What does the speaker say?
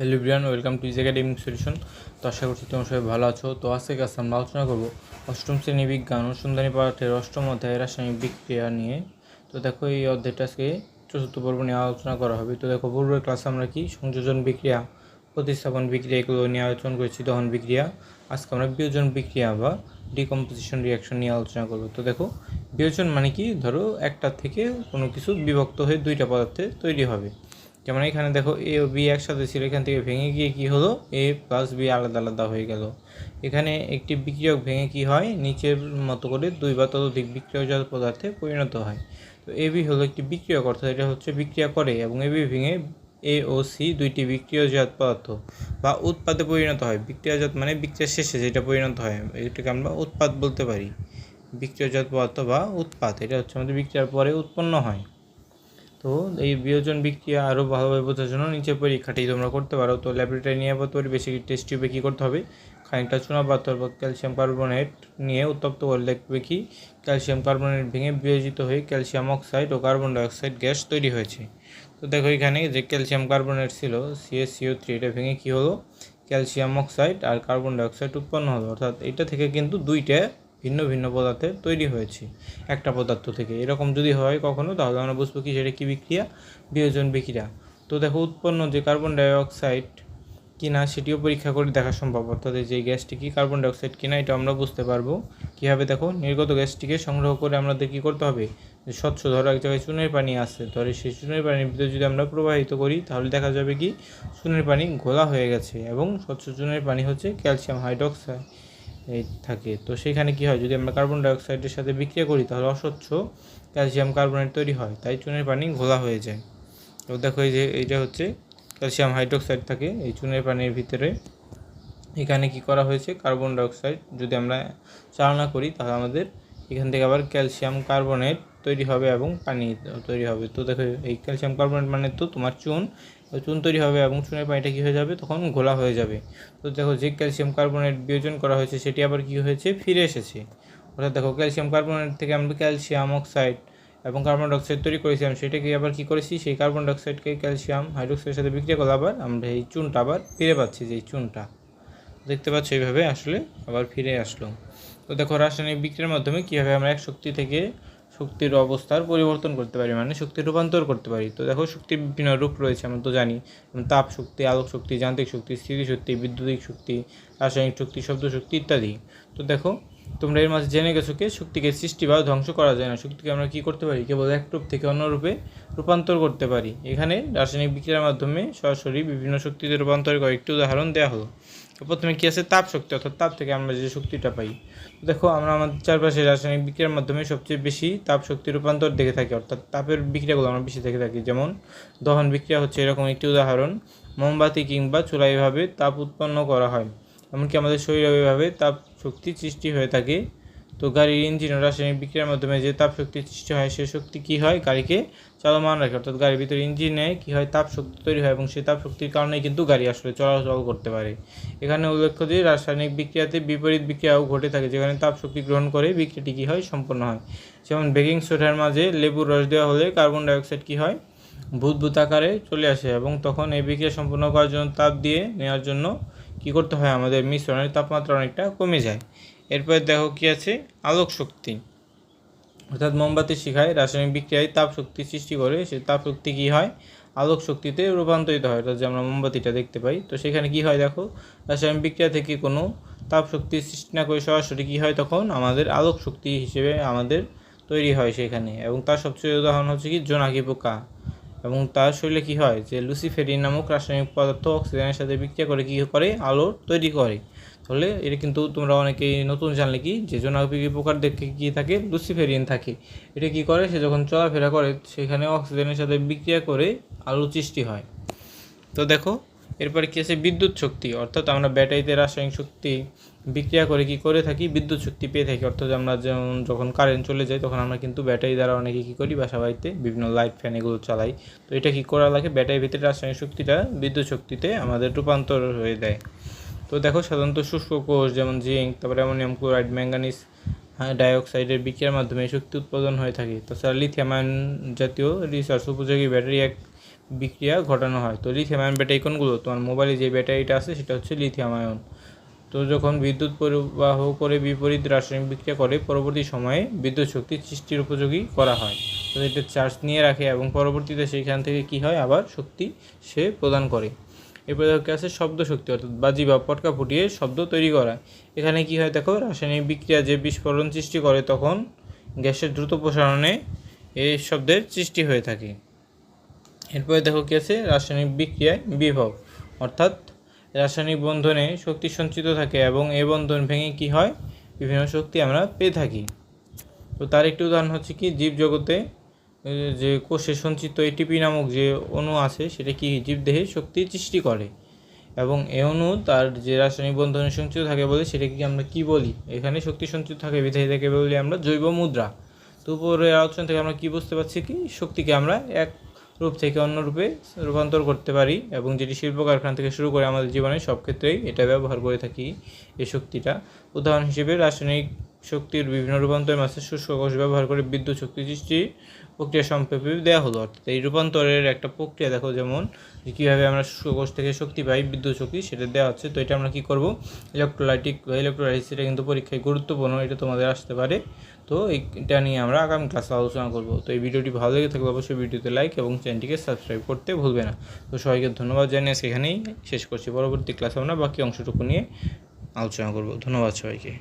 Hello Brian welcome to is academic solution তো আশা করছি তোমরা সবাই ভালো আছো। তো আজকে কাছে আমরা আলোচনা করব অষ্টম শ্রেণি বিজ্ঞান, অনুসন্ধানী পাঠের অষ্টম অধ্যায় রাসায়নিক বিক্রিয়া নিয়ে। তো দেখো এই অধ্যায়টা আজকে চতুর্থ পর্ব নিয়ে আলোচনা করা হবে। তো দেখো, পূর্বের ক্লাসে আমরা কি সংযোজন বিক্রিয়া, প্রতিস্থাপন বিক্রিয়া এগুলো নিয়ে আলোচনা করেছি, দহন বিক্রিয়া। আজকে আমরা বিয়োজন বিক্রিয়া বা ডিকম্পোজিশন রিয়াকশন নিয়ে আলোচনা করব। তো দেখো, বিয়োজন মানে কি? ধরো একটা থেকে কোনো কিছু বিভক্ত হয়ে দুইটা পদার্থে তৈরি হবে। যেমন এখানে দেখো এ ও বি একসাথে ছিল, এখান থেকে ভেঙে গিয়ে কি হলো? এ প্লাস বি আলাদা আলাদা হয়ে গেল। এখানে একটি বিক্রিয়ক ভেঙে কি হয়? নিচের মতো করে দুই বা ততোধিক বিক্রিয়জাত পদার্থে পরিণত হয়। তো এ বি হলো একটি বিক্রিয়ক, অর্থাৎ এটা হচ্ছে বিক্রিয়া করে এবং এ বি ভেঙে এ ও সি দুইটি বিক্রিয়জাত পদার্থ বা উৎপাদে পরিণত হয়। বিক্রিয়াজাত মানে বিক্রিয়ার শেষে যেটা পরিণত হয়, এটাকে আমরা উৎপাদ বলতে পারি। বিক্রিয়াজাত পদার্থ বা উৎপাদ, এটা হচ্ছে আমাদের বিক্রিয়ার পরে উৎপন্ন হয়। তো এই বিয়োজন বিক্রিয়া আরও ভালোভাবে বোঝার জন্য নিচে পরীক্ষাটি তোমরা করতে পারো। তো ল্যাবরেটরি নিরাপদ পরিবেশে টেস্ট টিউবে কী করতে হবে? খানিকটা চুনা পাথর বা ক্যালসিয়াম কার্বনেট নিয়ে উত্তপ্ত করে দেখবে কি? ক্যালসিয়াম কার্বনেট ভেঙে বিয়োজিত হয়ে ক্যালসিয়াম অক্সাইড ও কার্বন ডাইঅক্সাইড গ্যাস তৈরি হয়েছে। তো দেখো এখানে যে ক্যালসিয়াম কার্বনেট ছিল সিএসসিও থ্রি এটা ভেঙে কী হলো? ক্যালসিয়াম অক্সাইড আর কার্বন ডাইঅক্সাইড উৎপন্ন হলো। অর্থাৎ এটা থেকে কিন্তু দুইটা ভিন্ন ভিন্ন পদার্থে তৈরি হয়েছে, একটা পদার্থ থেকে। এরকম যদি হয় কখনো, তাহলে আমরা বুঝব কি সেটা কী বিক্রিয়া? বিয়োজন বিক্রিয়া। তো দেখো, উৎপন্ন যে কার্বন ডাইঅক্সাইড কিনা সেটিও পরীক্ষা করে দেখা সম্ভব। অর্থাৎ যে গ্যাসটি কি কার্বন ডাইঅক্সাইড কিনা, এটা আমরা বুঝতে পারব। কীভাবে দেখো, নির্গত গ্যাসটিকে সংগ্রহ করে আমাদের কী করতে হবে? যে স্বচ্ছ, ধরো, এক জায়গায় চুনের পানি আছে, ধরে, সেই চুনের পানির ভিতরে যদি আমরা প্রবাহিত করি, তাহলে দেখা যাবে কি, চুনের পানি ঘোলা হয়ে গেছে এবং স্বচ্ছ চুনের পানি হচ্ছে ক্যালসিয়াম হাইড্রক্সাইড। এই থাকে। তো সেখানে কি হয়, যদি আমরা কার্বন ডাইঅক্সাইডের সাথে বিক্রিয়া করি, তাহলে অস্বচ্ছ ক্যালসিয়াম কার্বনেট তৈরি হয়, তাই চুনের পানি ঘোলা হয়ে যায়। তো দেখো এই যে, এইটা হচ্ছে ক্যালসিয়াম হাইড্রোক্সাইড থাকে, এই চুনের পানির ভিতরে। এখানে কি করা হয়েছে কার্বন ডাইঅক্সাইড যদি আমরা চালনা করি, তাহলে আমাদের এখান থেকে আবার ক্যালসিয়াম কার্বনেট তৈরি হবে এবং পানি তৈরি হবে। তো দেখো এই ক্যালসিয়াম কার্বনেট মানে তো তোমার চুন চুন তৈরি হবে এবং চুনের পানিটা কী হয়ে যাবে? তখন ঘোলা হয়ে যাবে। তো দেখো যে ক্যালসিয়াম কার্বনেট বিয়োজন করা হয়েছে, সেটি আবার কী হয়েছে? ফিরে এসেছে। অর্থাৎ দেখো, ক্যালসিয়াম কার্বনেট থেকে আমরা ক্যালসিয়াম অক্সাইড এবং কার্বন ডাইঅক্সাইড তৈরি করেছিলাম সেটাকে আবার কী করেছি? সেই কার্বন ডাইঅক্সাইডকে ক্যালসিয়াম হাইড্রোক্সাইডের সাথে বিক্রিয়া করলে আবার আমরা এই চুনটা আবার ফিরে পাচ্ছি, যে এই চুনটা। দেখতে পাচ্ছ এইভাবে আসলে আবার ফিরে আসলো। তো দেখো, রাসায়নিক বিক্রিয়ার মাধ্যমে কীভাবে আমরা এক শক্তি থেকে শক্তির অবস্থার পরিবর্তন করতে পারি মানে শক্তি রূপান্তর করতে পারি। তো দেখো শক্তির বিভিন্ন রূপ রয়েছে, আমরা তো জানি। তাপ শক্তি, আলোক শক্তি, যান্ত্রিক শক্তি স্থিতিশক্তি বিদ্যুতিক শক্তি, রাসায়নিক শক্তি, শব্দ শক্তি ইত্যাদি। তো দেখো, তোমরা এর মাঝে জেনে গেছো কি, শক্তিকে সৃষ্টি বা ধ্বংস করা যায় না। শক্তিকে আমরা কী করতে পারি? কেবল এক রূপ থেকে অন্য রূপে রূপান্তর করতে পারি। এখানে রাসায়নিক বিক্রিয়ার মাধ্যমে সরাসরি বিভিন্ন শক্তিতে রূপান্তরের কয়েকটি উদাহরণ দেওয়া হলো। তো প্রথমে কী আছে? তাপ শক্তি, অর্থাৎ তাপ থেকে আমরা যে শক্তিটা পাই। দেখো, আমরা আমাদের চারপাশে রাসায়নিক বিক্রিয়ার মাধ্যমে সবচেয়ে বেশি তাপ শক্তি রূপান্তর দেখে থাকি, অর্থাৎ তাপের বিক্রিয়াগুলো আমরা বেশি দেখে থাকি। যেমন, দহন বিক্রিয়া হচ্ছে এরকম একটি উদাহরণ। মোমবাতি কিংবা চুলাইভাবে তাপ উৎপন্ন করা হয়। এমনকি আমাদের শরীরে এভাবে তাপ শক্তি সৃষ্টি হয়ে থাকে। তো গাড়ির ইঞ্জিন ও রাসায়নিক বিক্রিয়ার মাধ্যমে যে তাপ শক্তি সৃষ্টি হয়, সে শক্তি কী হয়? গাড়িকে চলমান রাখে। অর্থাৎ গাড়ির ভিতরে ইঞ্জিনে কী হয়? তাপ শক্তি তৈরি হয় এবং সেই তাপ শক্তির কারণেই কিন্তু গাড়ি আসলে চলাচল করতে পারে। এখানে উল্লেখ্য যে রাসায়নিক বিক্রিয়াতে বিপরীত বিক্রিয়াও ঘটে থাকে, যেখানে তাপ শক্তি গ্রহণ করে বিক্রিয়াটি কী হয়? সম্পন্ন হয়। যেমন বেকিং সোডার মাঝে লেবুর রস দেওয়া হলে কার্বন ডাইঅক্সাইড কী হয়? ভূত আকারে চলে আসে এবং তখন এই বিক্রিয়া সম্পন্ন করার জন্য তাপ দিয়ে নেওয়ার জন্য কী করতে হয়? আমাদের মিশ্রণের তাপমাত্রা অনেকটা কমে যায়। এরপরে দেখো কী আছে? আলোক শক্তি। অর্থাৎ মোমবাতি শিখায়, রাসায়নিক বিক্রিয়ায় তাপ শক্তি সৃষ্টি করে, সে তাপ শক্তি কী হয়? আলোক শক্তিতে রূপান্তরিত হয়। অর্থাৎ যে আমরা মোমবাতিটা দেখতে পাই, তো সেখানে কী হয় দেখো? রাসায়নিক বিক্রিয়া থেকে কোনো তাপ শক্তি সৃষ্টি না করে সরাসরি কী হয় তখন? আমাদের আলোক শক্তি হিসেবে আমাদের তৈরি হয় সেখানে। এবং তার সবচেয়ে উদাহরণ হচ্ছে কি? জোনাকি পোকা। এবং তার শরীরে কী হয়? যে লুসিফেরিন নামক রাসায়নিক পদার্থ অক্সিজেনের সাথে বিক্রিয়া করে কী করে? আলো তৈরি করে। তাহলে এটা কিন্তু তোমরা অনেকেই নতুন জানলে কি, যে জোনাকি পোকার দেখে কী থাকে? লুসিফেরিন থাকে। এটা কী করে? সে যখন চলাফেরা করে, সেখানে অক্সিজেনের সাথে বিক্রিয়া করে আলো সৃষ্টি হয়। তো দেখো, এরপরে কী আছে? বিদ্যুৎ শক্তি। অর্থাৎ আমরা ব্যাটারিতে রাসায়নিক শক্তি বিক্রিয়া করে কি করে থাকি? বিদ্যুৎ শক্তি পেয়ে থাকি। অর্থাৎ আমরা যেমন যখন কারেন্ট চলে যায়, তখন আমরা কিন্তু ব্যাটারি দ্বারা অনেকে কী করি? বাসা বাড়িতে বিভিন্ন লাইট ফ্যান এগুলো চালাই। তো এটা কী করা লাগে? ব্যাটারির ভিতরে রাসায়নিক শক্তিটা বিদ্যুৎ শক্তিতে আমাদের রূপান্তর হয়ে দেয়। তো দেখো সাধারণত শুষ্ক কোষ, যেমন জিঙ্ক, তারপরে অ্যামোনিয়াম ক্লোরাইড ম্যাঙ্গানিজ ডাইঅক্সাইডের বিক্রিয়ার মাধ্যমে শক্তি উৎপাদন হয়ে থাকে। তাছাড়া লিথিয়াম আয়ন জাতীয় রিসার্চ উপযোগী ব্যাটারি এক বিক্রিয়া ঘটানো হয়। তো লিথিয়াম আয়ন ব্যাটারি কোনগুলো? তোমার মোবাইলে যে ব্যাটারিটা আছে, সেটা হচ্ছে লিথিয়াম আয়ন তো যখন বিদ্যুৎ পরিবাহ করে বিপরীত রাসায়নিক বিক্রিয়া করে, পরবর্তী সময়ে বিদ্যুৎ শক্তি সৃষ্টির উপযোগী করা হয়। তো এটা চার্জ নিয়ে রাখে এবং পরবর্তীতে সেইখান থেকে কি হয়? আবার শক্তি সে প্রদান করে। এরপরে দেখো আছে? শব্দ শক্তি অর্থাৎ বাজি বা পটকা ফুটিয়ে শব্দ তৈরি করা। এখানে কি হয় দেখো? রাসায়নিক বিক্রিয়া যে বিস্ফোরণ সৃষ্টি করে তখন গ্যাসের দ্রুত প্রসারণে এই শব্দের সৃষ্টি হয়ে থাকে। এরপরে দেখো কি আছে? রাসায়নিক বিক্রিয়ায় বিভব অর্থাৎ রাসায়নিক বন্ধনে শক্তি সঞ্চিত থাকে এবং এই বন্ধন ভেঙে কি হয়? বিভিন্ন শক্তি আমরা পেয়ে থাকি। তো তার একটি উদাহরণ হচ্ছে কি? জীবজগতে এ, যে কোষে সঞ্চিত এটিপি নামক যে অণু আছে, সেটা কি জীবদেহে শক্তি সৃষ্টি করে? এবং এ অণু তার যে রাসায়নিক বন্ধনে সঞ্চিত থাকে বলে সেটাকে আমরা কি বলি? এখানে শক্তি সঞ্চিত থাকে, বিধায় থাকে বলি আমরা জৈব মুদ্রা। তো উপরে আলোচনা থেকে আমরা কি বুঝতে পারছি কি? শক্তিকে আমরা এক রূপ থেকে অন্য রূপে রূপান্তর করতে পারি এবং যেটি শিল্প কারখানা থেকে শুরু করে আমাদের জীবনে সব ক্ষেত্রেই এটা ব্যবহার করে থাকি এই শক্তিটা। উদাহরণ হিসেবে রাসায়নিক শক্তির বিভিন্ন রূপান্তরের মাঝে শুষ্ক কোষ ব্যবহার করে বিদ্যুৎ শক্তি সৃষ্টি প্রক্রিয়া সম্পর্কে দেওয়া হলো। অর্থাৎ এই রূপান্তরের একটা প্রক্রিয়া দেখো যেমন কীভাবে আমরা শুষ্ক কোষ থেকে শক্তি পাই, বিদ্যুৎ শক্তি, সেটা দেওয়া হচ্ছে। তো এটা আমরা কী করব? ইলেকট্রোলাইটিক বা ইলেকট্রোলাইটিস এটা কিন্তু পরীক্ষায় গুরুত্বপূর্ণ, এটা তোমাদের আসতে পারে। তো এটা নিয়ে আমরা আগামী ক্লাসে আলোচনা করব। তো এই ভিডিওটি ভালো লেগে থাকলে অবশ্যই ভিডিওতে লাইক এবং চ্যানেলটিকে সাবস্ক্রাইব করতে ভুলবে না। তো সবাইকে ধন্যবাদ জানিয়ে সেখানেই শেষ করছি। পরবর্তী ক্লাসে আমরা বাকি অংশটুকু নিয়ে আলোচনা করব। ধন্যবাদ সবাইকে।